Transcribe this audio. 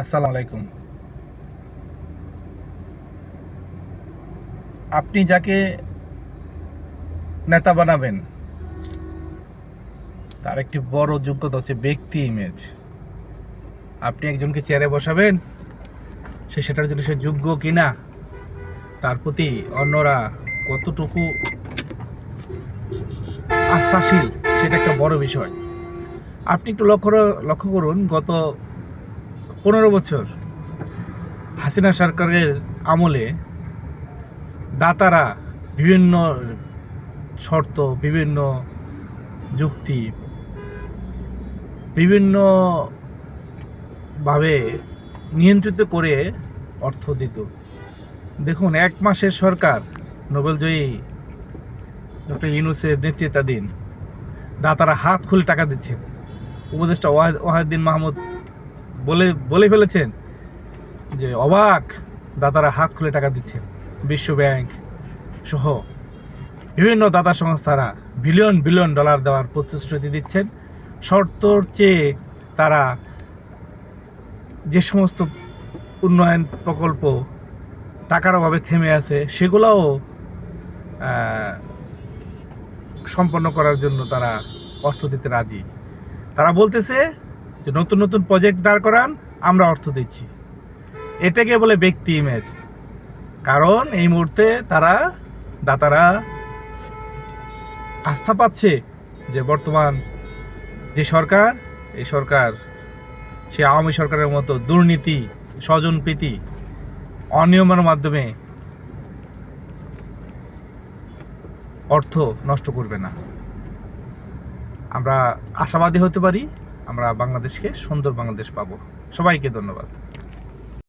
আসসালামু আলাইকুম। আপনি যাকে নেতা বানাবেন, তার একটি বড় যোগ্যতা হচ্ছে ব্যক্তি ইমেজ আপনি একজনকে চেয়ারে বসাবেন, সে সেটার জন্য সে যোগ্য কিনা, তার প্রতি অন্যরা কতটুকু আস্থাশীল, সেটা একটা বড় বিষয়। আপনি একটু লক্ষ্য লক্ষ্য করুন, গত পনেরো বছর হাসিনা সরকারের আমলে দাতারা বিভিন্ন শর্ত, বিভিন্ন যুক্তি, বিভিন্ন ভাবে নিয়ন্ত্রিত করে অর্থ দিত। দেখুন, এক মাসের সরকার, নোবেলজয়ী ডক্টর ইউনুসের নেতৃত্বাধীন দাতারা হাত খুলে টাকা দিচ্ছেন। উপদেষ্টা ওয়াহেদ ওয়াহেদ্দিন মাহমুদ বলে বলে ফেলেছেন যে অবাক দাতারা হাত খুলে টাকা দিচ্ছেন। বিশ্ব ব্যাংক সহ বিভিন্ন দাতা সংস্থারা বিলিয়ন বিলিয়ন ডলার দেওয়ার প্রতিশ্রুতি দিচ্ছেন। শর্তর চেয়ে তারা যে সমস্ত উন্নয়ন প্রকল্প টাকার অভাবে থেমে আছে, সেগুলোও সম্পন্ন করার জন্য তারা অর্থ দিতে রাজি। তারা বলতেছে যে নতুন নতুন প্রজেক্ট দাঁড় করান, আমরা অর্থ দিচ্ছি। এটাকে বলে ব্যক্তি ইমেজ কারণ এই মুহূর্তে তারা, দাতারা আস্থা পাচ্ছে যে বর্তমান যে সরকার, এই সরকার, সে আওয়ামী সরকারের মতো দুর্নীতি, স্বজনপ্রীতি, অনিয়মের মাধ্যমে অর্থ নষ্ট করবে না। আমরা আশাবাদী হতে পারি আমরা বাংলাদেশকে সুন্দর বাংলাদেশ পাবো। সবাইকে ধন্যবাদ।